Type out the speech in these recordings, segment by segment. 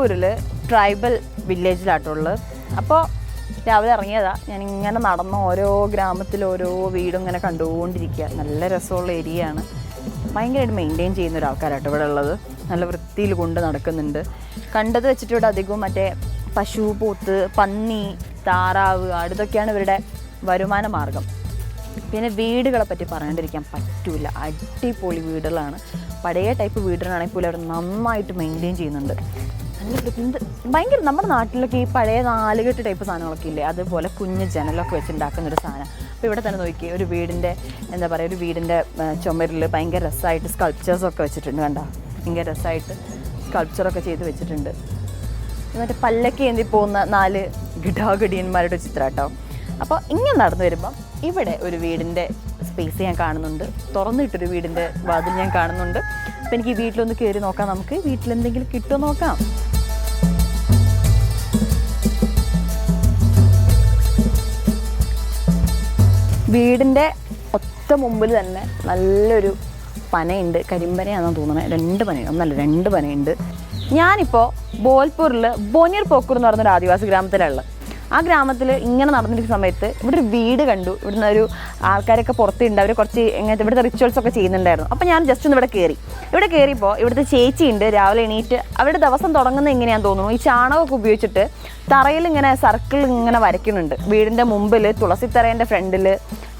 ഞാനിപ്പോൾ ട്രൈബൽ വില്ലേജിലാട്ടുള്ളത് അപ്പോൾ രാവിലെ ഇറങ്ങിയതാ. ഞാൻ ഇങ്ങനെ നടന്ന ഓരോ ഗ്രാമത്തിൽ ഓരോ വീടും ഇങ്ങനെ കണ്ടുകൊണ്ടിരിക്കുക. നല്ല രസമുള്ള ഏരിയയാണ്. ഭയങ്കരമായിട്ട് മെയിന്റെയിൻ ചെയ്യുന്ന ഒരു ആൾക്കാരാട്ടോ ഇവിടെ ഉള്ളത്. നല്ല വൃത്തിയിൽ കൊണ്ട് നടക്കുന്നുണ്ട്. കണ്ടത് വെച്ചിട്ട് ഇവിടെ അധികവും മറ്റേ പശു പോത്ത് പന്നി താറാവ് ആട് ഇതൊക്കെയാണ് ഇവരുടെ വരുമാന മാർഗം. പിന്നെ വീടുകളെ പറ്റി പറയാണ്ടിരിക്കാൻ പറ്റൂല. അടിപൊളി വീടുകളാണ്. പഴയ ടൈപ്പ് വീടുകളാണെങ്കിൽ പോലും അവിടെ നന്നായിട്ട് മെയിന്റെയിൻ ചെയ്യുന്നുണ്ട്. നല്ല വൃത്തി- ഭയങ്കര നമ്മുടെ നാട്ടിലൊക്കെ ഈ പഴയ നാലുകെട്ട് ടൈപ്പ് സാധനങ്ങളൊക്കെ ഇല്ലേ? അതുപോലെ കുഞ്ഞ് ജനലൊക്കെ വെച്ചുണ്ടാക്കുന്ന ഒരു സാധനം. അപ്പോൾ ഇവിടെ തന്നെ നോക്കി ഒരു വീടിന്റെ എന്താ പറയുക ഒരു വീടിന്റെ ചുമരിൽ ഭയങ്കര രസമായിട്ട് സ്കൾപ്ചേഴ്സൊക്കെ വെച്ചിട്ടുണ്ട് കണ്ട? ഭയങ്കര രസമായിട്ട് സ്കൾപ്ചറൊക്കെ ചെയ്ത് വെച്ചിട്ടുണ്ട്. എന്നിട്ട് പല്ലക്ക് ഏന്തി പോകുന്ന നാല് ഗിഡാഗിഡിയന്മാരുടെ ചിത്രം കേട്ടോ. അപ്പോൾ ഇങ്ങനെ നടന്നു വരുമ്പം ഇവിടെ ഒരു വീടിന്റെ സ്പേസ് ഞാൻ കാണുന്നുണ്ട്. തുറന്നിട്ടൊരു വീടിന്റെ വാതിൽ ഞാൻ കാണുന്നുണ്ട്. അപ്പോൾ എനിക്ക് വീട്ടിലൊന്ന് കയറി നോക്കാം നമുക്ക്. വീട്ടിലെന്തെങ്കിലും കിട്ടുമോ നോക്കാം. വീടിന്റെ ഒറ്റ മുമ്പിൽ തന്നെ നല്ലൊരു പനയുണ്ട്. കരിമ്പനയാണെന്ന് തോന്നുന്നത് രണ്ട് പനയുണ്ട്. ഒന്നല്ല രണ്ട് പനയുണ്ട്. ഞാനിപ്പോൾ ബോൽപൂരിൽ ബോനിയർ പോക്കൂർ എന്ന് പറഞ്ഞൊരു ആദിവാസി ഗ്രാമത്തിലുള്ള ആ ഗ്രാമത്തിൽ ഇങ്ങനെ നടന്നിരിക്കുന്ന സമയത്ത് ഇവിടെ ഒരു വീട് കണ്ടു. ഇവിടുന്ന് ഒരു ആൾക്കാരൊക്കെ പുറത്തുണ്ട്. അവർ കുറച്ച് ഇങ്ങനത്തെ ഇവിടുത്തെ റിച്വൽസ് ഒക്കെ ചെയ്യുന്നുണ്ടായിരുന്നു. അപ്പോൾ ഞാൻ ജസ്റ്റ് ഒന്ന് ഇവിടെ കയറി ഇവിടെ കയറിയപ്പോൾ ഇവിടുത്തെ ചേച്ചിയുണ്ട്. രാവിലെ എണീറ്റ് അവരുടെ ദിവസം തുടങ്ങുന്നത് എങ്ങനെയാണെന്ന് തോന്നുന്നു. ഈ ചാണകമൊക്കെ ഉപയോഗിച്ചിട്ട് തറയിൽ ഇങ്ങനെ സർക്കിൾ ഇങ്ങനെ വരയ്ക്കുന്നുണ്ട്. വീടിന്റെ മുമ്പിൽ തുളസിത്തറേന്റെ ഫ്രണ്ടിൽ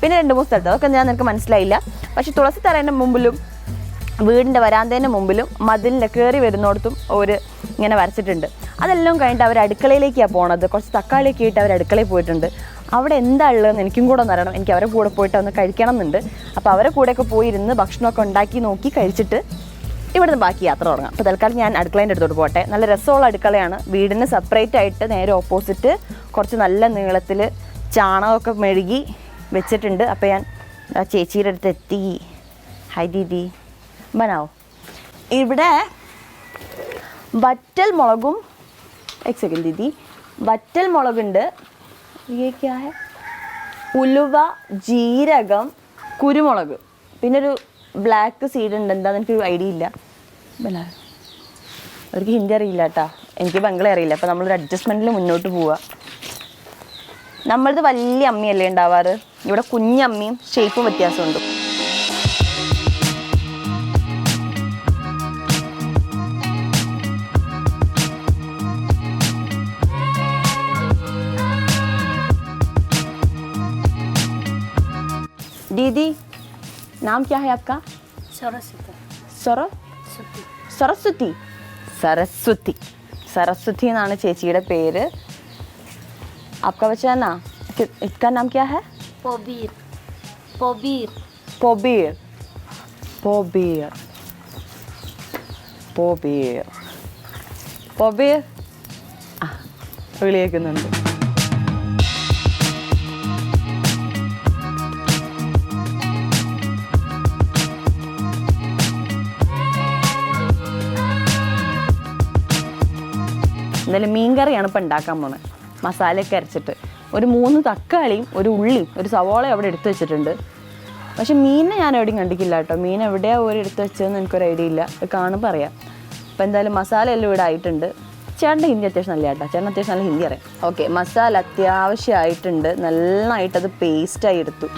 പിന്നെ രണ്ട് മൂന്ന് സ്ഥലത്ത്. അതൊക്കെ ഞാൻ നിനക്ക് മനസ്സിലായില്ല. പക്ഷേ തുളസിത്തറേന്റെ മുമ്പിലും വീടിന്റെ വരാന്തേന്റെ മുമ്പിലും മതിലിന്റെ കയറി വരുന്നിടത്തും ഒരു ഇങ്ങനെ വരച്ചിട്ടുണ്ട്. അതെല്ലാം കഴിഞ്ഞിട്ട് അവർ അടുക്കളയിലേക്കാണ് പോണത്. കുറച്ച് തക്കാളിയൊക്കെ ഇട്ട് അവർ അടുക്കളയിൽ പോയിട്ടുണ്ട്. അവിടെ എന്താ ഉള്ളതെന്ന് എനിക്കും കൂടെ ഒന്ന് അറിയണം. എനിക്ക് അവരെ കൂടെ പോയിട്ട് ഒന്ന് കഴിക്കണം എന്നുണ്ട് അപ്പോൾ അവരെ കൂടെയൊക്കെ പോയിരുന്ന് ഭക്ഷണമൊക്കെ ഉണ്ടാക്കി നോക്കി കഴിച്ചിട്ട് ഇവിടുന്ന് ബാക്കി യാത്ര തുടങ്ങാം. അപ്പോൾ തൽക്കാലം ഞാൻ അടുക്കളേന്റെ അടുത്തോട്ട് പോട്ടെ. നല്ല രസമുള്ള അടുക്കളയാണ്. വീടിന് സെപ്പറേറ്റ് ആയിട്ട് നേരെ ഓപ്പോസിറ്റ് കുറച്ച് നല്ല നീളത്തിൽ ചാണകമൊക്കെ മെഴുകി വെച്ചിട്ടുണ്ട്. അപ്പോൾ ഞാൻ ചേച്ചിയുടെ അടുത്ത് എത്തി ഹൈ ദീദി ബനാവോ ഇവിടെ വറ്റൽ മുളകും എക് സെക്കൻഡ് ദീദി വറ്റൽ മുളകുണ്ട് ये क्या है ഉലുവ ജീരകം കുരുമുളക് പിന്നെ ഒരു ബ്ലാക്ക് സീഡ് ഉണ്ട് എന്താന്ന് എനിക്കൊരു ഐഡിയ ഇല്ല ബനാ അവർക്ക് ഹിന്ദി അറിയില്ല കേട്ടാ എനിക്ക് ബംഗ്ല അറിയില്ല അപ്പോൾ നമ്മളൊരു അഡ്ജസ്റ്റ്മെൻറ്റിൽ മുന്നോട്ട് പോവുക നമ്മളത് വലിയ അമ്മിയല്ലേ ഉണ്ടാവാറ് ഇവിടെ കുഞ്ഞമ്മിയും ഷേപ്പും വ്യത്യാസമുണ്ട് दीदी नाम क्या है आपका सरस्वती സൊറ സരസ്വതി സരസ്വതി സരസ്വതി എന്നാണ് ചേച്ചിയുടെ പേര് आपका बच्चा ना कि- इसका नाम क्या है पबीर पबीर പൊബീർ പൊബീർ പൊബീർ പൊബീർ ആ വിളിയേക്കുന്നുണ്ട് എന്തായാലും മീൻ കറിയാണ് ഇപ്പം ഉണ്ടാക്കാൻ പോകുന്നത് മസാലയൊക്കെ അരച്ചിട്ട്. ഒരു മൂന്ന് തക്കാളിയും ഒരു ഉള്ളിയും ഒരു സവോളയും അവിടെ എടുത്തു വെച്ചിട്ടുണ്ട്. പക്ഷെ മീനിനെ ഞാൻ എവിടെയും കണ്ടിട്ടില്ല കേട്ടോ. മീൻ എവിടെയാണ് ഒരു എടുത്ത് വെച്ചതെന്ന് എനിക്കൊരു ഐഡിയ ഇല്ല. കാണുമ്പോൾ അറിയാം. അപ്പോൾ എന്തായാലും മസാല എല്ലാം ഇവിടെ ആയിട്ടുണ്ട്. ചേട്ടന്റെ ഹിന്ദി അത്യാവശ്യം നല്ല കേട്ടോ. ചേട്ടൻ അത്യാവശ്യം നല്ല ഹിന്ദി അറിയാം. ഓക്കെ മസാല അത്യാവശ്യമായിട്ടുണ്ട്. നന്നായിട്ട് അത് പേസ്റ്റായി എടുത്തു.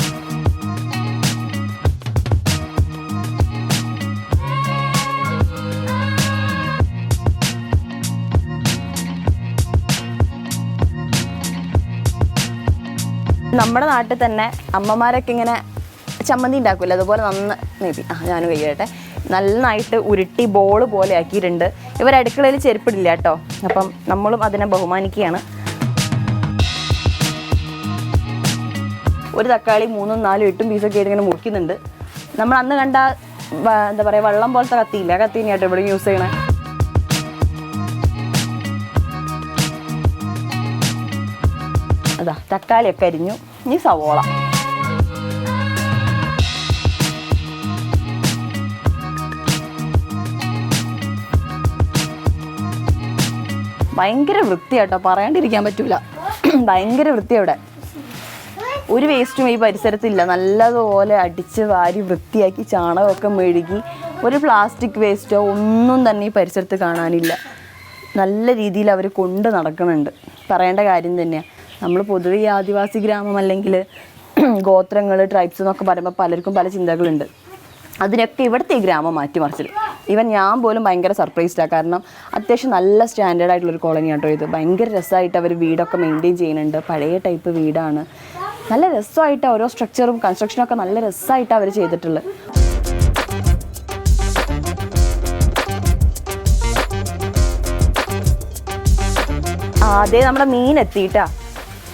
നമ്മുടെ നാട്ടിൽ തന്നെ അമ്മമാരൊക്കെ ഇങ്ങനെ ചമ്മന്തി ഉണ്ടാക്കില്ല അതുപോലെ നന്ന മേബി ആ ഞാനും കഴിയട്ടെ. നന്നായിട്ട് ഉരുട്ടി ബോൾ പോലെ ആക്കിയിട്ടുണ്ട്. ഇവർ അടുക്കളയിൽ ചെരുപ്പിടില്ല കേട്ടോ. അപ്പം നമ്മളും അതിനെ ബഹുമാനിക്കുകയാണ്. ഒരു തക്കാളി മൂന്നും നാലും എട്ടും പീസൊക്കെ ആയിട്ട് ഇങ്ങനെ മുറിക്കുന്നുണ്ട്. നമ്മൾ അന്ന് കണ്ട എന്താ പറയുക വെള്ളം പോലത്തെ കത്തിയില്ല? കത്തിനെയാട്ടോ ഇവിടെ യൂസ് ചെയ്യണേ. അതാ തക്കാളിയൊക്കെ അരിഞ്ഞു. ഇനി സവോള. ഭയങ്കര വൃത്തിയാട്ടോ പറയാണ്ടിരിക്കാൻ പറ്റൂല. ഭയങ്കര വൃത്തി അവിടെ ഒരു വേസ്റ്റും ഈ പരിസരത്തില്ല. നല്ലതുപോലെ അടിച്ച് വാരി വൃത്തിയാക്കി ചാണകമൊക്കെ മെഴുകി ഒരു പ്ലാസ്റ്റിക് വേസ്റ്റോ ഒന്നും തന്നെ ഈ പരിസരത്ത് കാണാനില്ല. നല്ല രീതിയിൽ അവർ കൊണ്ട് നടക്കുന്നുണ്ട്. പറയേണ്ട കാര്യം തന്നെയാണ് നമ്മൾ പൊതുവെ ഈ ആദിവാസി ഗ്രാമം അല്ലെങ്കിൽ ഗോത്രങ്ങൾ ട്രൈബ്സ് എന്നൊക്കെ പറയുമ്പോൾ പലർക്കും പല ചിന്തകളുണ്ട്. അതിനൊക്കെ ഇവിടുത്തെ ഈ ഗ്രാമം മാറ്റിമറിച്ചത് ഈവൻ ഞാൻ പോലും ഭയങ്കര സർപ്രൈസ്ഡാണ് കാരണം അത്യാവശ്യം നല്ല സ്റ്റാൻഡേർഡ് ആയിട്ടുള്ള ഒരു കോളനി കേട്ടോ ഇത്. ഭയങ്കര രസമായിട്ട് അവർ വീടൊക്കെ മെയിന്റെയിൻ ചെയ്യുന്നുണ്ട്. പഴയ ടൈപ്പ് വീടാണ്. നല്ല രസമായിട്ട് ഓരോ സ്ട്രക്ചറും കൺസ്ട്രക്ഷനും ഒക്കെ നല്ല രസമായിട്ട് അവർ ചെയ്തിട്ടുള്ളത്. അതേ നമ്മുടെ മീൻ എത്തിയിട്ടാ.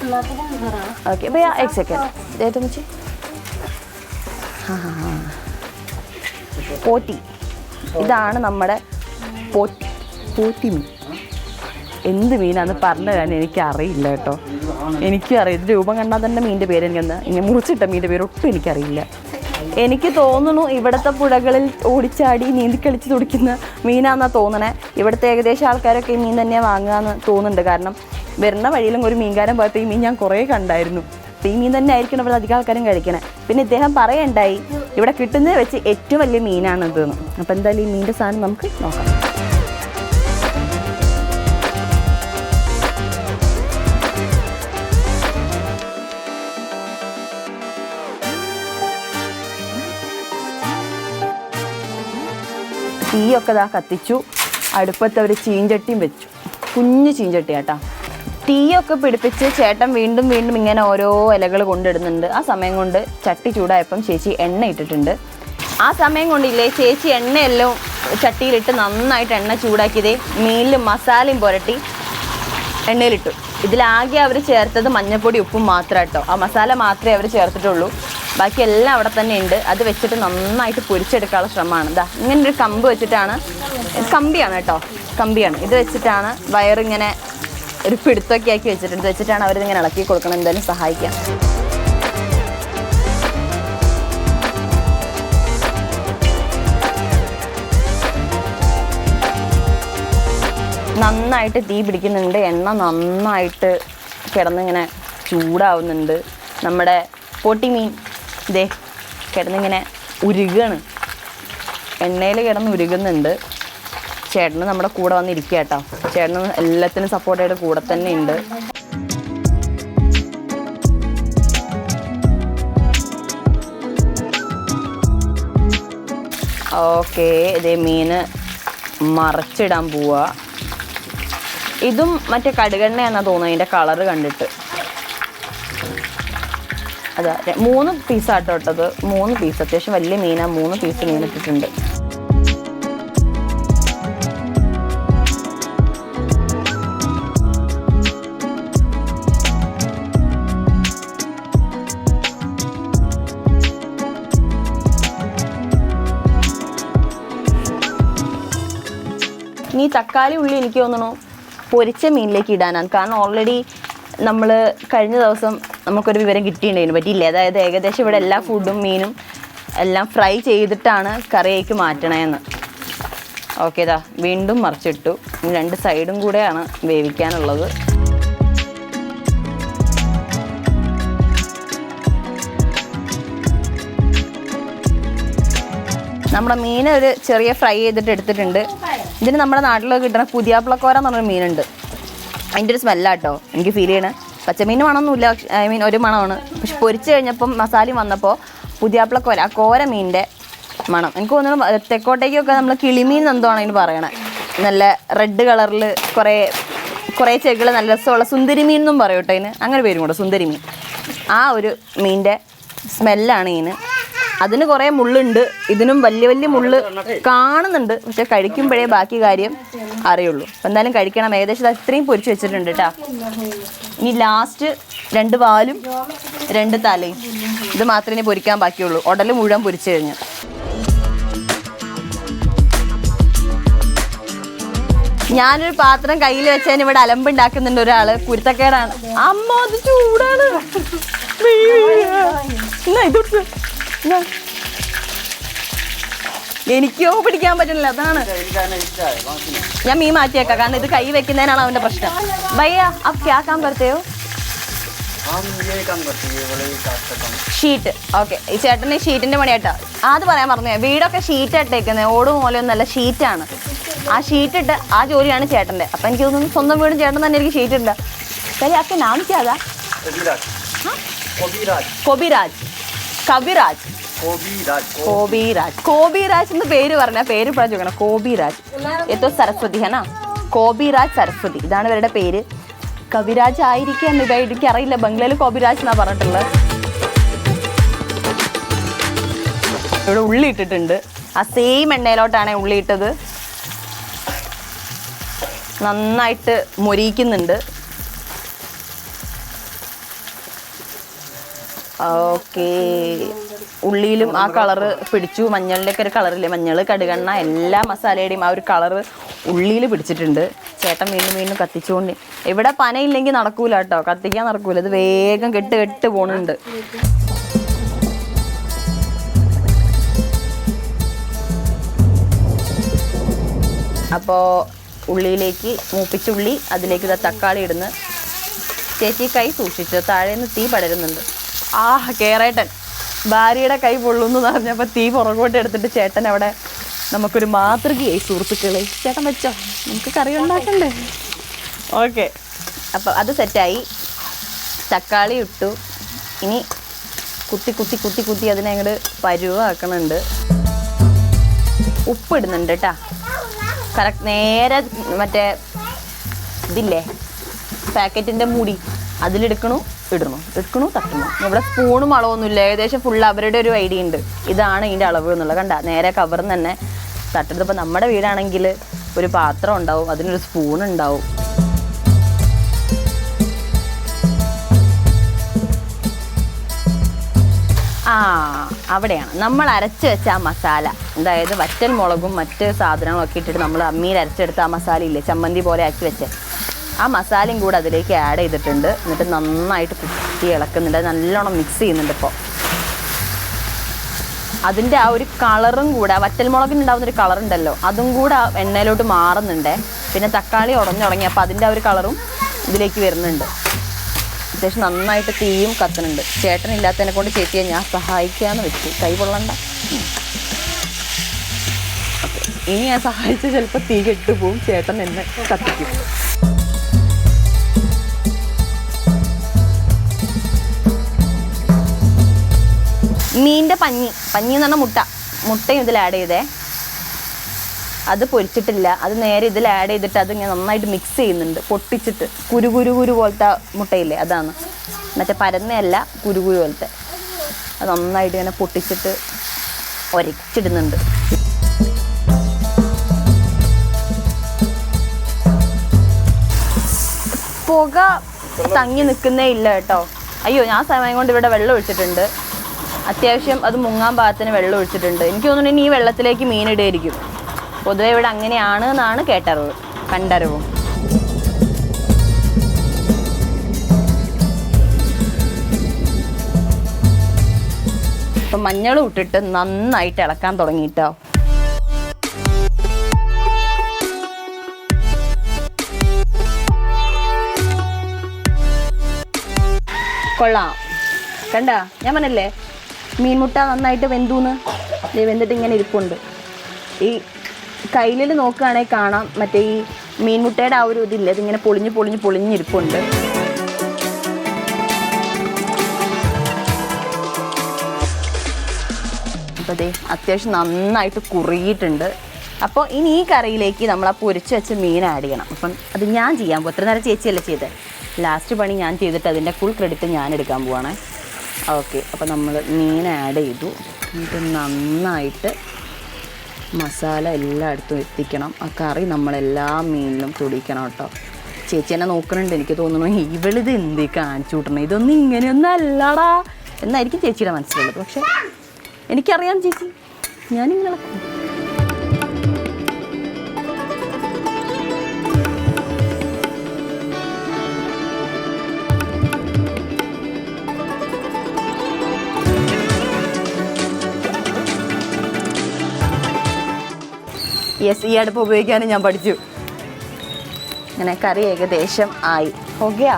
Makanan bara. ഓക്കെ ഭയ്യ एक सेकंड दे दो मुझे हाँ हाँ हाँ പോറ്റി ഇതാണ് നമ്മുടെ പോറ്റി പോറ്റി മീൻ എന്ത് മീനാന്ന് പറഞ്ഞു തരാൻ എനിക്ക് അറിയില്ല കേട്ടോ എനിക്കും അറിയാം ഇത് രൂപം കണ്ടാൽ തന്നെ മീനിൻ്റെ പേര് എനിക്കെന്താ ഇങ്ങനെ മുറിച്ചിട്ട മീനിൻ്റെ പേര് ഒട്ടും എനിക്കറിയില്ല എനിക്ക് തോന്നുന്നു ഇവിടുത്തെ പുഴകളിൽ ഓടിച്ചാടി നീന്തി കളിച്ച് തുടിക്കുന്ന മീനാന്നാ തോന്നണേ ഇവിടുത്തെ ഏകദേശം ആൾക്കാരൊക്കെ ഈ മീൻ തന്നെയാണ് വാങ്ങുകയെന്ന് തോന്നുന്നുണ്ട് കാരണം വരുന്ന വഴിയിലും ഒരു മീൻകാരൻ പോയപ്പോൾ ഈ മീൻ ഞാൻ കുറേ കണ്ടായിരുന്നു. അപ്പോൾ മീൻ തന്നെ ആയിരിക്കണം ഇവിടെ അധികം ആൾക്കാരും കഴിക്കണേ. പിന്നെ ഇദ്ദേഹം പറയണ്ടായി ഇവിടെ കിട്ടുന്നത് വെച്ച് ഏറ്റവും വലിയ മീനാണ് ഇതെന്ന് അപ്പോൾ എന്തായാലും ഈ മീനിന്റെ സാധനം നമുക്ക് നോക്കാം. തീയൊക്കെ ഇതാ കത്തിച്ചു. അടുപ്പത്ത് അവർ ചീഞ്ചട്ടിയും വെച്ചു. കുഞ്ഞു ചീഞ്ചട്ടി കേട്ടാ തീയൊക്കെ പിടിപ്പിച്ച് ചേട്ടൻ വീണ്ടും വീണ്ടും ഇങ്ങനെ ഓരോ ഇലകൾ കൊണ്ടിടുന്നുണ്ട്. ആ സമയം കൊണ്ട് ചട്ടി ചൂടായപ്പം ചേച്ചി എണ്ണ ഇട്ടിട്ടുണ്ട്. ആ സമയം കൊണ്ടില്ലേ ചേച്ചി എണ്ണയെല്ലാം ചട്ടിയിലിട്ട് നന്നായിട്ട് എണ്ണ ചൂടാക്കിയതേ മീനിലും മസാലയും പുരട്ടി എണ്ണയിലിട്ടു. ഇതിലാകെ അവർ ചേർത്തത് മഞ്ഞപ്പൊടി ഉപ്പും മാത്രം കേട്ടോ ആ മസാല മാത്രമേ അവർ ചേർത്തിട്ടുള്ളൂ. ബാക്കി എല്ലാം അവിടെ തന്നെ ഉണ്ട്. അത് വെച്ചിട്ട് നന്നായിട്ട് പൊരിച്ചെടുക്കാനുള്ള ശ്രമമാണ്. ഇതാ ഇങ്ങനെ ഒരു കമ്പ് വെച്ചിട്ടാണ്. കമ്പിയാണ് കേട്ടോ കമ്പിയാണ്. ഇത് വെച്ചിട്ടാണ് വയറിങ്ങനെ ഒരു പിടുത്തൊക്കെ ആക്കി വെച്ചിട്ടുണ്ട്. വെച്ചിട്ടാണ് അവരിതിങ്ങനെ ഇളക്കി കൊടുക്കണം. എന്തായാലും സഹായിക്കാം. നന്നായിട്ട് തീ പിടിക്കുന്നുണ്ട്. എണ്ണ നന്നായിട്ട് കിടന്നിങ്ങനെ ചൂടാവുന്നുണ്ട്. നമ്മുടെ പൊട്ടി മീൻ ഇതേ കിടന്നിങ്ങനെ ഉരുകാണ്. എണ്ണയിൽ കിടന്ന് ഉരുകുന്നുണ്ട്. ചേട്ടന് നമ്മുടെ കൂടെ വന്നിരിക്കുക കേട്ടോ. ചേട്ടന് എല്ലാത്തിനും സപ്പോർട്ടായിട്ട് കൂടെ തന്നെ ഉണ്ട്. ഓക്കെ ഇതേ മീന് മറച്ചിടാൻ പോവാ. ഇതും മറ്റേ കടുകെണ്ണയാണെന്നാ തോന്നുന്നത് അതിന്റെ കളറ് കണ്ടിട്ട്. അതെ മൂന്ന് പീസാട്ടോ ഇട്ടത്. മൂന്ന് പീസ് അത്യാവശ്യം വലിയ മീനാണ് മൂന്ന് പീസ് മീൻ ഇട്ടിട്ടുണ്ട്. തക്കാളി ഉള്ളി എനിക്ക് തോന്നുന്നു പൊരിച്ച മീനിലേക്ക് ഇടാനാണ്. കാരണം ഓൾറെഡി നമ്മൾ കഴിഞ്ഞ ദിവസം നമുക്കൊരു വിവരം കിട്ടിയിട്ടുണ്ടായിരുന്നു. പറ്റിയില്ലേ? അതായത് ഏകദേശം ഇവിടെ എല്ലാ ഫുഡും മീനും എല്ലാം ഫ്രൈ ചെയ്തിട്ടാണ് കറിയേക്ക് മാറ്റണേന്ന്. ഓക്കെ ഇതാ വീണ്ടും മറിച്ചിട്ടു. രണ്ട് സൈഡും കൂടെയാണ് വേവിക്കാനുള്ളത്. നമ്മുടെ മീൻ ഒരു ചെറിയ ഫ്രൈ ചെയ്തിട്ട് എടുത്തിട്ടുണ്ട്. ഇതിന് നമ്മുടെ നാട്ടിലൊക്കെ കിട്ടുന്ന പുതിയാപ്പിളക്കോര എന്ന് പറഞ്ഞൊരു മീനുണ്ട്. അതിന്റെ ഒരു സ്മെല്ലാട്ടോ. എനിക്ക് ഫീൽ ചെയ്യണേ. പച്ചമീൻ മണമൊന്നുമില്ല. ഐ മീൻ ഒരു മണമാണ്. പക്ഷെ പൊരിച്ച് കഴിഞ്ഞപ്പം മസാലയും വന്നപ്പോൾ പുതിയാപ്പിളക്കോര ആ കോര മീനിന്റെ മണം. എനിക്ക് തോന്നുന്നു തെക്കോട്ടേക്കൊക്കെ നമ്മൾ കിളിമീൻ എന്തോആണ് അതിന് പറയണേ. നല്ല റെഡ് കളറിൽ കുറേ കുറേ ചെകൾ നല്ല രസമുള്ള സുന്ദരി മീൻ എന്നും പറയും കേട്ടോ അതിന്. അങ്ങനെ പേരും കൂടെ സുന്ദരി മീൻ. ആ ഒരു മീനിന്റെ സ്മെല്ലാണ് ഇതിന്. അതിന് കുറേ മുള്ളുണ്ട്. ഇതിനും വലിയ വലിയ മുള്ള് കാണുന്നുണ്ട്. പക്ഷെ കഴിക്കുമ്പോഴേ ബാക്കി കാര്യം അറിയുള്ളൂ. എന്തായാലും കഴിക്കണം. ഏകദേശം അത്രയും പൊരിച്ചു വെച്ചിട്ടുണ്ട് കേട്ടോ ഇനി ലാസ്റ്റ് രണ്ട് വാലും രണ്ട് തലയും. ഇത് മാത്രമേ പൊരിക്കാൻ ബാക്കിയുള്ളൂ. ഉടൽ മുഴുവൻ പൊരിച്ചു കഴിഞ്ഞു. ഞാനൊരു പാത്രം കയ്യിൽ വെച്ചതിന് ഇവിടെ അലമ്പുണ്ടാക്കുന്നുണ്ട് ഒരാൾ. കുരുത്തക്കേടാണ്. അമ്മ അത് ചൂടാണ്. ഇത്. എനിക്കോ പിടിക്കാൻ പറ്റുന്നില്ല. അതാണ്. ഞാൻ മീൻ മാറ്റിയേക്കാം. കാരണം ഇത് കൈ വെക്കുന്നതിനാണ് അവന്റെ പ്രശ്നം. ഭയ്യ അപ്പ് ക്യാ കാം ഷീറ്റ്. ഓക്കെ. ഈ ചേട്ടന് ഷീറ്റിന്റെ പണിയാട്ടാ അത് പറയാൻ പറഞ്ഞു വീടൊക്കെ ഷീറ്റ് ഇട്ടേക്കുന്നത് ഓട് മൂലയൊന്നല്ല ഷീറ്റാണ്. ആ ഷീറ്റ് ഇട്ട് ആ ജോലിയാണ് ചേട്ടന്റെ അപ്പൊ എനിക്ക് തോന്നുന്നു സ്വന്തം വീടും ചേട്ടൻ തന്നെ എനിക്ക് ഷീറ്റ് ഉണ്ട് ശരി അപ്പൊ നാമിക്കാതാ കൊബിരാജ്. കവിരാജ്. കോബിരാജ് കോബിരാജ് എന്ന് പേര് പറഞ്ഞ പേര് പറഞ്ഞു നോക്കണം കോബിരാജ് ഏറ്റവും സരസ്വതി ഹനാ? കോബിരാജ് സരസ്വതി. ഇതാണ് ഇവരുടെ പേര്. കവിരാജ് ആയിരിക്കാം എന്ന് എനിക്ക് അറിയില്ല ബംഗ്ലയിൽ കോബിരാജ് എന്നാ പറഞ്ഞിട്ടുള്ളത്. ഇവിടെ ഉള്ളി ഇട്ടിട്ടുണ്ട്. ആ സെയിം എണ്ണയിലോട്ടാണ് ഉള്ളി ഇട്ടത്. നന്നായിട്ട് മൊരിയിക്കുന്നുണ്ട്. ഓക്കേ. ഉള്ളിയിലും ആ കളറ് പിടിച്ചു. മഞ്ഞളിലൊക്കെ ഒരു കളറില്ലേ? മഞ്ഞൾ കടുകണ്ണ എല്ലാ മസാലയുടെയും ആ ഒരു കളറ് ഉള്ളിയിൽ പിടിച്ചിട്ടുണ്ട്. ചേട്ടൻ വീണ്ടും വീണ്ടും കത്തിച്ചുകൊണ്ട് ഇവിടെ പനയില്ലെങ്കിൽ നടക്കൂല കേട്ടോ. കത്തിക്കാൻ നടക്കൂല. ഇത് വേഗം കെട്ട് കെട്ട് പോണുണ്ട്. അപ്പോൾ ഉള്ളിയിലേക്ക് മൂപ്പിച്ചുള്ളി അതിലേക്ക് തക്കാളി ഇടുന്നു. ചേച്ചി കൈ സൂക്ഷിച്ചു. താഴെ നിന്ന് തീ പടരുന്നുണ്ട്. ആ കേറേട്ടൻ. ഭാര്യയുടെ കൈ പൊള്ളുന്നു എന്ന് പറഞ്ഞപ്പോൾ തീ പുറകോട്ട് എടുത്തിട്ട് ചേട്ടൻ അവിടെ നമുക്കൊരു മാതൃകയായി സുഹൃത്തുക്കളെ. ചേട്ടൻ വെച്ചോ? നമുക്ക് കറി ഉണ്ടാക്കണ്ടേ? ഓക്കെ. അപ്പോൾ അത് സെറ്റായി. തക്കാളി ഇട്ടു. ഇനി കുത്തി കുത്തി കുത്തി കുത്തി അതിനെ അങ്ങോട്ട് പരുവാക്കണുണ്ട്. ഉപ്പിടുന്നുണ്ട് കേട്ടാ കറക്റ്റ് നേരെ മറ്റേ ഇതില്ലേ? പാക്കറ്റിന്റെ മൂടി. അതിലെടുക്കണു ഇടണു. എടുക്കണു തട്ടണു ഇവിടെ സ്പൂണും അളവൊന്നുമില്ല. ഏകദേശം ഫുൾ അവരുടെ ഒരു ഐഡിയ ഉണ്ട്. ഇതാണ് ഇതിന്റെ അളവ് എന്നുള്ളത്. കണ്ട നേരെ കവറിൽ തന്നെ തട്ടുന്നത്. ഇപ്പം നമ്മുടെ വീടാണെങ്കിൽ ഒരു പാത്രം ഉണ്ടാവും അതിനൊരു സ്പൂൺ ഉണ്ടാവും. ആ അവിടെയാണ്. നമ്മൾ അരച്ച് വെച്ച ആ മസാല. അതായത് വറ്റൽ മുളകും മറ്റ് സാധനങ്ങളൊക്കെ ഇട്ടിട്ട് നമ്മൾ അമ്മിയിൽ അരച്ചെടുത്ത ആ മസാല ഇല്ലേ ചമ്മന്തി പോലെ ആക്കി വെച്ച്. ആ മസാലയും കൂടെ അതിലേക്ക് ആഡ് ചെയ്തിട്ടുണ്ട്. എന്നിട്ട് നന്നായിട്ട് കുത്തി ഇളക്കുന്നുണ്ട്. നല്ലോണം മിക്സ് ചെയ്യുന്നുണ്ട് ഇപ്പോൾ അതിന്റെ ആ ഒരു കളറും കൂടെ വറ്റൽ വറ്റൽമുളകിന് ഉണ്ടാകുന്ന ഒരു കളർ ഉണ്ടല്ലോ അതും കൂടെ എണ്ണയിലോട്ട് മാറുന്നുണ്ട്. പിന്നെ തക്കാളി ഉടഞ്ഞുടങ്ങി അപ്പോൾ അതിന്റെ ആ ഒരു കളറും ഇതിലേക്ക് വരുന്നുണ്ട്. അത്യാവശ്യം നന്നായിട്ട് തീയും കത്തുന്നുണ്ട്. ചേട്ടനില്ലാത്തതിനെ കൊണ്ട് ചേച്ചിയെ ഞാൻ സഹായിക്കാമെന്ന് വെച്ചു. കൈ കൊള്ളണ്ട ഇനി ഞാൻ സഹായിച്ച് ചിലപ്പോൾ തീ കെട്ടുപോകും ചേട്ടൻ എന്നെ കത്തിക്കും. മീന്റെ പഞ്ഞി. പഞ്ഞി എന്ന് പറഞ്ഞാൽ മുട്ട. മുട്ടയും ഇതിൽ ആഡ് ചെയ്തേ. അത് പൊരിച്ചിട്ടില്ല. അത് നേരെ ഇതിൽ ആഡ് ചെയ്തിട്ട് അത് ഇങ്ങനെ നന്നായിട്ട് മിക്സ് ചെയ്യുന്നുണ്ട്. പൊട്ടിച്ചിട്ട്. കുരു കുരു പോലത്തെ മുട്ടയില്ലേ അതാണ്. മറ്റേ പരന്നയല്ല കുരു കുരു പോലത്തെ. അത് നന്നായിട്ട് ഇങ്ങനെ പൊട്ടിച്ചിട്ട് ഒരച്ചിടുന്നുണ്ട്. പുക തങ്ങി നിൽക്കുന്നേ ഇല്ല കേട്ടോ. അയ്യോ ഞാൻ സമയം കൊണ്ട് ഇവിടെ വെള്ളം ഒഴിച്ചിട്ടുണ്ട്. അത്യാവശ്യം അത് മുങ്ങാൻ പാകത്തിന് വെള്ളം ഒഴിച്ചിട്ടുണ്ട്. എനിക്ക് തോന്നുന്നു ഇനി ഈ വെള്ളത്തിലേക്ക് മീൻ ഇടുമായിരിക്കും പൊതുവെ ഇവിടെ അങ്ങനെയാണ് എന്നാണ് കേട്ടറിവ് കണ്ടറിവും. ഇപ്പം മഞ്ഞൾ ഇട്ടിട്ട് നന്നായിട്ട് ഇളക്കാൻ തുടങ്ങിയിട്ടോ. കൊള്ളാം. കണ്ട? ഞാൻ പറഞ്ഞല്ലേ? മീൻമുട്ട നന്നായിട്ട് വെന്തൂന്ന്. വെന്തിട്ട് ഇങ്ങനെ ഇരിപ്പുണ്ട്. ഈ കയ്യിൽ നോക്കുകയാണെങ്കിൽ കാണാം. മറ്റേ ഈ മീൻമുട്ടയുടെ ആ ഒരു ഇതില്ല ഇതിങ്ങനെ പൊളിഞ്ഞ് പൊളിഞ്ഞ് പൊളിഞ്ഞിരിപ്പുണ്ട് അപ്പോൾ അതെ അത്യാവശ്യം നന്നായിട്ട് കുറുകിയിട്ടുണ്ട്. അപ്പോൾ ഇനി ഈ കറിയിലേക്ക് നമ്മൾ ആ പൊരിച്ച് വെച്ച മീൻ ആഡ് ചെയ്യണം. അപ്പം അത് ഞാൻ ചെയ്യാൻ പോകും ഇത്ര നേരം ചേച്ചിയല്ലേ ചെയ്തത് ലാസ്റ്റ് പണി ഞാൻ ചെയ്തിട്ട് അതിന്റെ ഫുൾ ക്രെഡിറ്റ് ഞാൻ എടുക്കാൻ പോവാണ്. ഓക്കെ അപ്പോൾ നമ്മൾ മീൻ ആഡ് ചെയ്തു. എന്നിട്ട് നന്നായിട്ട് മസാല എല്ലായിടത്തും എത്തിക്കണം. ആ കറി നമ്മളെല്ലാ മീനിലും തുടിക്കണം കേട്ടോ. ചേച്ചി എന്നെ നോക്കുന്നുണ്ട് എനിക്ക് തോന്നുന്നു ഇവളിത് എന്ത് കാണിച്ചു വിട്ടണം ഇതൊന്നും ഇങ്ങനെയൊന്നും അല്ലടാ എന്നായിരിക്കും ചേച്ചിയുടെ മനസ്സിലുള്ളത്. പക്ഷേ എനിക്കറിയാം ചേച്ചി. ഞാനിങ്ങനെ യെസ് ഈ അടുപ്പ് ഉപയോഗിക്കാനും ഞാൻ പഠിച്ചു. അങ്ങനെ കറി ഏകദേശം ആയി. ഓക്കെയാ?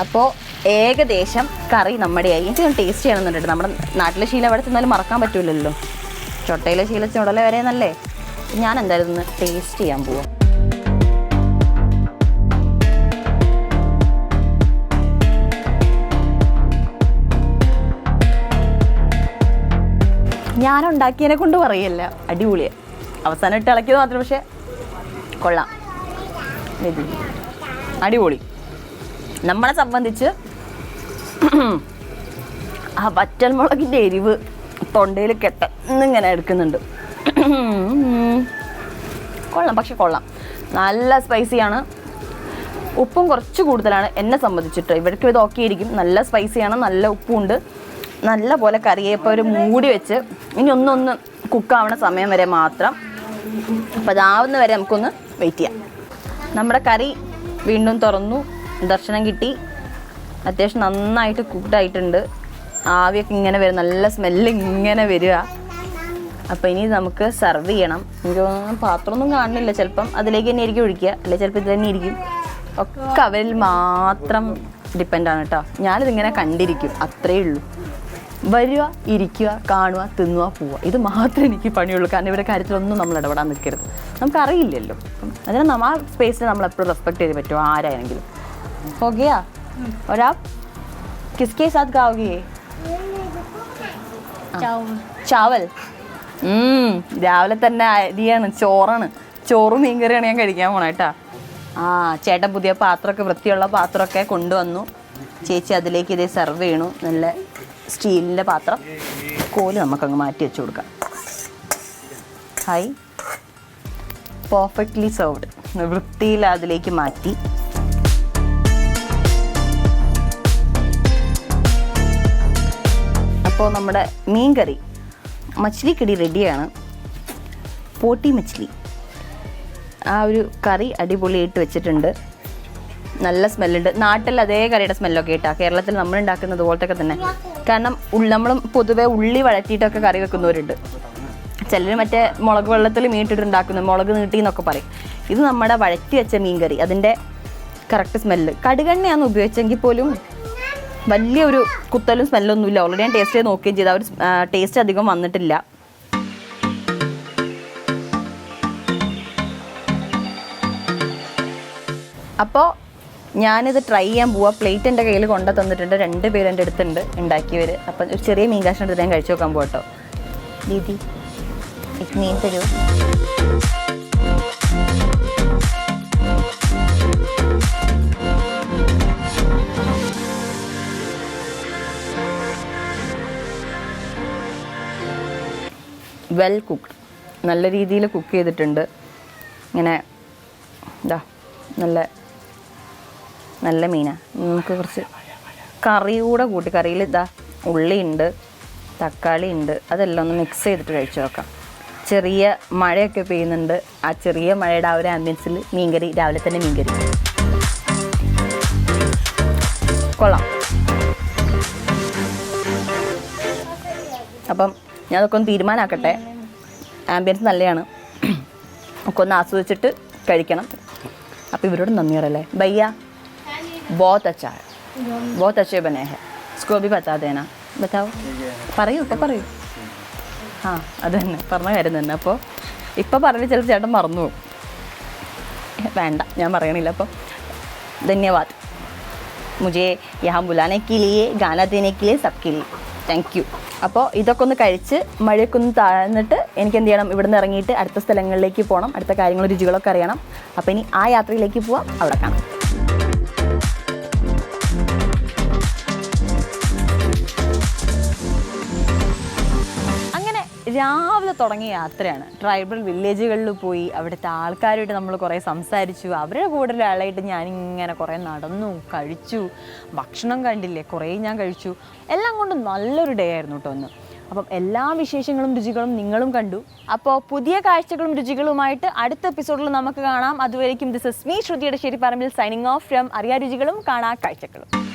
അപ്പോൾ ഏകദേശം കറി നമ്മുടെ ആയി എനിക്ക് ടേസ്റ്റ് ചെയ്യണമെന്നുണ്ട്. നമ്മുടെ നാട്ടിലെ ശീലം അവിടെ ചെന്നാലും മറക്കാൻ പറ്റില്ലല്ലോ ചൊട്ടയിലെ ശീല ചുടല വരെ നല്ലേ ഞാൻ എന്തായാലും ഒന്ന് ടേസ്റ്റ് ചെയ്യാൻ പോവാം. ഞാൻ ഉണ്ടാക്കിയതിനെ കൊണ്ട് പറയല്ല. അടിപൊളിയാണ് അവസാനം ഇട്ട് ഇളക്കിയത് മാത്രം പക്ഷേ കൊള്ളാം. അടിപൊളി. നമ്മളെ സംബന്ധിച്ച് ആ വറ്റൽമുളകിന്റെ എരിവ് തൊണ്ടയിൽ കെട്ടെന്നിങ്ങനെ എടുക്കുന്നുണ്ട്. കൊള്ളാം പക്ഷെ കൊള്ളാം. നല്ല സ്പൈസിയാണ് ഉപ്പും കുറച്ച് കൂടുതലാണ് എന്നെ സംബന്ധിച്ചിട്ട്. ഇവർക്ക് ഇത് ഓക്കെ ആയിരിക്കും. നല്ല സ്പൈസിയാണ് നല്ല ഉപ്പുണ്ട് നല്ല പോലെ കറിയേപ്പം ഒരു മൂടി വെച്ച് ഇനി ഒന്നൊന്ന് കുക്കാവണ സമയം വരെ മാത്രം. അപ്പം അതാവുന്ന വരെ നമുക്കൊന്ന് വെയിറ്റ് ചെയ്യാം. നമ്മുടെ കറി വീണ്ടും തുറന്നു. ദർശനം കിട്ടി. അത്യാവശ്യം നന്നായിട്ട് കുക്ഡായിട്ടുണ്ട് ആവിയൊക്കെ ഇങ്ങനെ വരും. നല്ല സ്മെല്ല് ഇങ്ങനെ വരിക. അപ്പോൾ ഇനി നമുക്ക് സെർവ് ചെയ്യണം. എനിക്ക് തോന്നുന്നു പാത്രമൊന്നും കാണുന്നില്ല. ചിലപ്പം അതിലേക്ക് തന്നെ ആയിരിക്കും ഒഴിക്കുക. അല്ലെങ്കിൽ ചിലപ്പോൾ ഇത് തന്നെ ഇരിക്കും ഒക്കെ അവരിൽ മാത്രം ഡിപ്പെൻഡാണ് കേട്ടോ ഞാനിതിങ്ങനെ കണ്ടിരിക്കും. അത്രയേ ഉള്ളൂ വരിക ഇരിക്കുക കാണുക തിന്നുക പോവുക ഇത് മാത്രമേ എനിക്ക് പണിയുള്ളൂ. കാരണം ഇവരുടെ കാര്യത്തിലൊന്നും നമ്മൾ ഇടപെടാൻ നിൽക്കരുത്. നമുക്കറിയില്ലല്ലോ. അതിന് നമ്മൾ ആ സ്പേസിനെ നമ്മൾ എപ്പോഴും റെസ്പെക്ട് ചെയ്ത് പറ്റുമോ ആരായെങ്കിലും ഓക്കെയാ ഒരാ കിസ്കേ സാത് ഗാവുകയെ ചാവൽ. രാവിലെ തന്നെ അരിയാണ് ചോറാണ്. ചോറും മീൻകറിയാണ് ഞാൻ കഴിക്കാൻ പോണേട്ടാ ആ ചേട്ടൻ പുതിയ പാത്രമൊക്കെ വൃത്തിയുള്ള പാത്രമൊക്കെ കൊണ്ടുവന്നു. ചേച്ചി അതിലേക്ക് ഇതേ സെർവ് ചെയ്യണു. നല്ല സ്റ്റീലിന്റെ പാത്രം. കോൽ നമുക്കങ്ങ് മാറ്റി വെച്ച് കൊടുക്കാം. ഹൈ പെർഫെക്റ്റ്ലി സെർവ്ഡ് വൃത്തിയിൽ അതിലേക്ക് മാറ്റി. അപ്പോൾ നമ്മുടെ മീൻ കറി മച്ചിലി റെഡിയാണ്. പോട്ടി മച്ചിലി. ആ ഒരു കറി അടിപൊളിയായിട്ട് വെച്ചിട്ടുണ്ട്. നല്ല സ്മെല്ലുണ്ട്. നാട്ടിൽ അതേ കറിയുടെ സ്മെല്ലൊക്കെ ഇട്ടാ കേരളത്തിൽ നമ്മൾ ഉണ്ടാക്കുന്നത് പോലത്തെ തന്നെ. കാരണം നമ്മളും പൊതുവെ ഉള്ളി വഴറ്റിയിട്ടൊക്കെ കറി വെക്കുന്നവരുണ്ട്. ചിലർ മറ്റേ മുളക് വെള്ളത്തിൽ മീട്ടിട്ടുണ്ടാക്കുന്നു മുളക് നീട്ടി എന്നൊക്കെ പറയും. ഇത് നമ്മുടെ വഴറ്റി വെച്ച മീൻകറി അതിന്റെ കറക്റ്റ് സ്മെല്ല് കടുകെണ്ണയാണ് ഉപയോഗിച്ചെങ്കിൽ പോലും വലിയൊരു കുത്തലും സ്മെല്ലൊന്നും ഇല്ല ഓൾറെഡി ഞാൻ ടേസ്റ്റ് ചെയ്ത് നോക്കുകയും ചെയ്ത്. ഒരു ടേസ്റ്റ് അധികം വന്നിട്ടില്ല. അപ്പോൾ ഞാനിത് ട്രൈ ചെയ്യാൻ പോവാ. പ്ലേറ്റ് എന്റെ കയ്യിൽ കൊണ്ടു തന്നിട്ടുണ്ട്. രണ്ട് പേര് എന്റെ അടുത്തുണ്ട് ഉണ്ടാക്കിയവർ അപ്പം ഒരു ചെറിയ മീൻ കാശ് എടുത്ത് ഞാൻ കഴിച്ചു നോക്കാൻ പോട്ടോ ദീദി മീൻ തരൂ വെൽ കുക്ക്ഡ് നല്ല രീതിയിൽ കുക്ക് ചെയ്തിട്ടുണ്ട്. ഇങ്ങനെ ഇതാ നല്ല നല്ല മീനാണ് നമുക്ക് കുറച്ച് കറി കൂടെ കൂട്ടി കറിയിൽ ഇതാ ഉള്ളിയുണ്ട് തക്കാളി ഉണ്ട് അതെല്ലാം ഒന്ന് മിക്സ് ചെയ്തിട്ട് കഴിച്ചു നോക്കാം. ചെറിയ മഴയൊക്കെ പെയ്യുന്നുണ്ട്. ആ ചെറിയ മഴയുടെ ആ ഒരു ആംബിയൻസിൽ മീൻകറി രാവിലെ തന്നെ മീൻകറി. കൊള്ളാം. അപ്പം ഞാൻ അതൊക്കെ ഒന്ന് തീരുമാനമാക്കട്ടെ ആംബിയൻസ് നല്ലതാണ് ഒക്കെ ഒന്ന് ആസ്വദിച്ചിട്ട് കഴിക്കണം. അപ്പോൾ ഇവരോട് നന്ദി പറയല്ലേ. ഭയ്യ बहुत अच्छा है। बहुत अच्छे बने हैं। इसको भी बता देना। बताओ। പറയൂ ഇപ്പോൾ പറയൂ। ആ അത് തന്നെ। പറഞ്ഞ കാര്യം തന്നെ. അപ്പോൾ ഇപ്പോൾ പറഞ്ഞ് ചിലപ്പോൾ ചേട്ടൻ മറന്നു പോകും. വേണ്ട ഞാൻ പറയണില്ല. അപ്പോൾ ധന്യവാദ്. മുജേ യഹാ ബുലാനയ്ക്ക് ലിയേ ഗാനാദിനയ്ക്ക് ലിയേ സബ്ക്ക് ലിയേ താങ്ക് യു അപ്പോൾ ഇതൊക്കെ ഒന്ന് കഴിച്ച് മഴയൊക്കെ ഒന്ന് താഴ്ന്നിട്ട് എനിക്ക് എന്ത് ചെയ്യണം? ഇവിടെ നിന്ന് ഇറങ്ങിയിട്ട് അടുത്ത സ്ഥലങ്ങളിലേക്ക് പോകണം. അടുത്ത കാര്യങ്ങൾ രുചികളൊക്കെ അറിയണം. അപ്പോൾ ഇനി ആ യാത്രയിലേക്ക് പോവാം. അവിടെ കാണാം. രാവിലെ തുടങ്ങിയ യാത്രയാണ്. ട്രൈബൽ വില്ലേജുകളിൽ പോയി അവിടുത്തെ ആൾക്കാരുമായിട്ട് നമ്മൾ കുറേ സംസാരിച്ചു. അവരുടെ കൂടെ ഒരാളായിട്ട് ഞാനിങ്ങനെ കുറേ നടന്നു കഴിച്ചു. ഭക്ഷണം കണ്ടില്ലേ? കുറേ ഞാൻ കഴിച്ചു. എല്ലാം കൊണ്ടും നല്ലൊരു ഡേ ആയിരുന്നു കേട്ടോ ഒന്ന് അപ്പം എല്ലാ വിശേഷങ്ങളും രുചികളും നിങ്ങളും കണ്ടു. അപ്പോൾ പുതിയ കാഴ്ചകളും രുചികളുമായിട്ട് അടുത്ത എപ്പിസോഡിൽ നമുക്ക് കാണാം. അതുവരേക്കും ദിസ് ഇസ് മീ ശ്രുതിയുടെ ശരി പറമ്പിൽ സൈനിങ് ഓഫ് ഫ്രം അറിയാ രുചികളും കാണാ കാഴ്ചകളും.